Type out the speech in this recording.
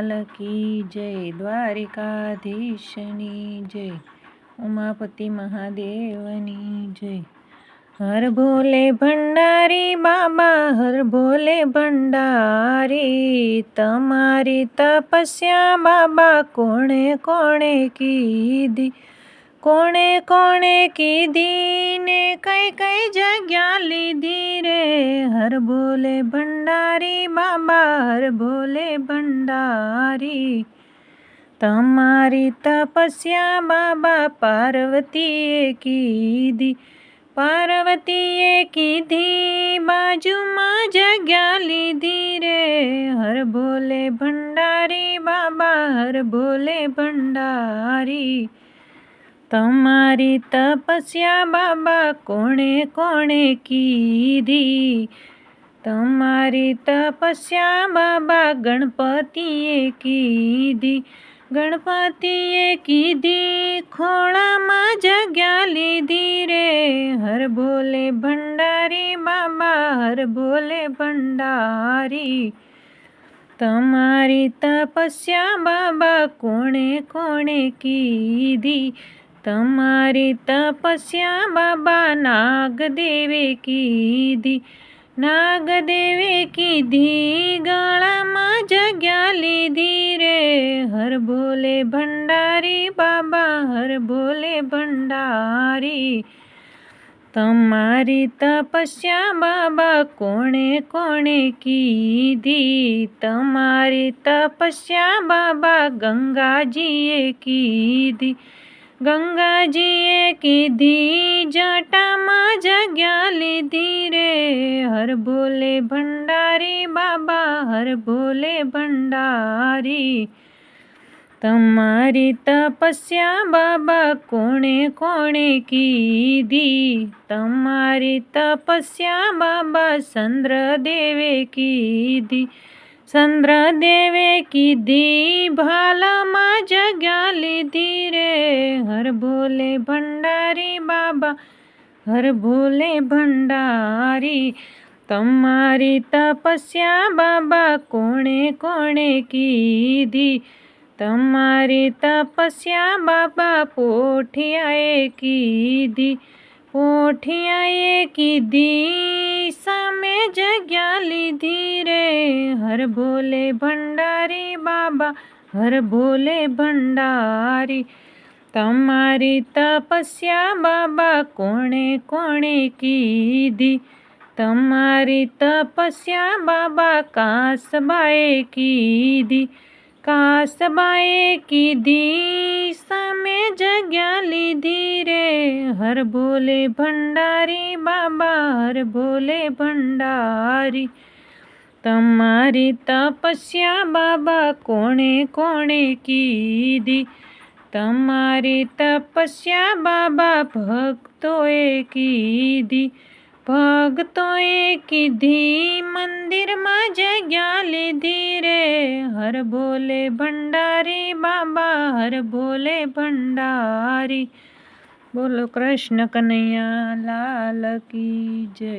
લાલ કી જય દ્વારિકાધીશની જય ઉમાપતિ મહાદેવની જય હર ભોલે ભંડારી બાબા હર ભોલે ભંડારી તમારી તપસ્યા બાબા કોણે કોણે કીધી કોણે કોણે કીધી ને કઈ કઈ જગ્યા લીધી રે હર ભોલે ભંડારી બાબા હર ભોલે ભંડારી તમારી તપસ્યા બાબા પાર્વતીએ કીધી પાર્વતીએ કીધી બાજુમાં જગ્યા લીધી રે હર ભોલે ભંડારી બાબા હર ભોલે ભંડારી તમારી તપસ્યા બાબા કોણે કોણે કીધી? તમારી તપસ્યા બાબા ગણપતિએ કીધી. ગણપતિએ કીધી, ખોળામાં જગ્યા લીધી રે. હર ભોલે ભંડારી બાબા, હર ભોલે ભંડારી. તમારી તપસ્યા બાબા કોણે કોણે કીધી? તમારી તપસ્યા બાબા નાગદેવે કીધી નાગદેવે કીધી ગળામાં જગ્યા લીધી રે હર ભોલે ભંડારી બાબા હર ભોલે ભંડારી તમારી તપસ્યા બાબા કોણે કોણે કીધી તમારી તપસ્યા બાબા ગંગાજીએ કીધી ગંગાજીએ કીધી, જટામાં જગ્યા લીધી રે. હર ભોલે ભંડારી બાબા, હર ભોલે ભંડારી. તમારી તપસ્યા બાબા, કોણે કોણે કીધી? તમારી તપસ્યા બાબા, ચંદ્રદેવે કીધી. चंद्रदेवे की दी भाला माँ जगाली दी रे हर भोले भंडारी बाबा, हर भोले भंडारी। तुम्हारी तपस्या बाबा, कोणे कोणे की दी। तुम्हारी तपस्या बाबा, पोठियाए की दी। पोठियाए की दी। કીધી સામે જગ્યા લીધી રે હર ભોલે ભંડારી બાબા હર ભોલે ભંડારી તમારી તપસ્યા બાબા કોણે કોણે કીધી તમારી તપસ્યા બાબા કાસબાએ કીધી કાસબાએ કીધી સામે જગ્યા લીધી રે હર ભોલે ભંડારી બાબા હર ભોલે ભંડારી તમારી તપસ્યા બાબા કોણે કોણે કીધી તમારી તપસ્યા બાબા ભક્તોએ કીધી ભક્તોએ કીધી મંદિરમાં જગ્યા લીધી રે હર ભોલે ભંડારી બાબા હર ભોલે ભંડારી બોલો કૃષ્ણ કનૈયા લાલ કી જય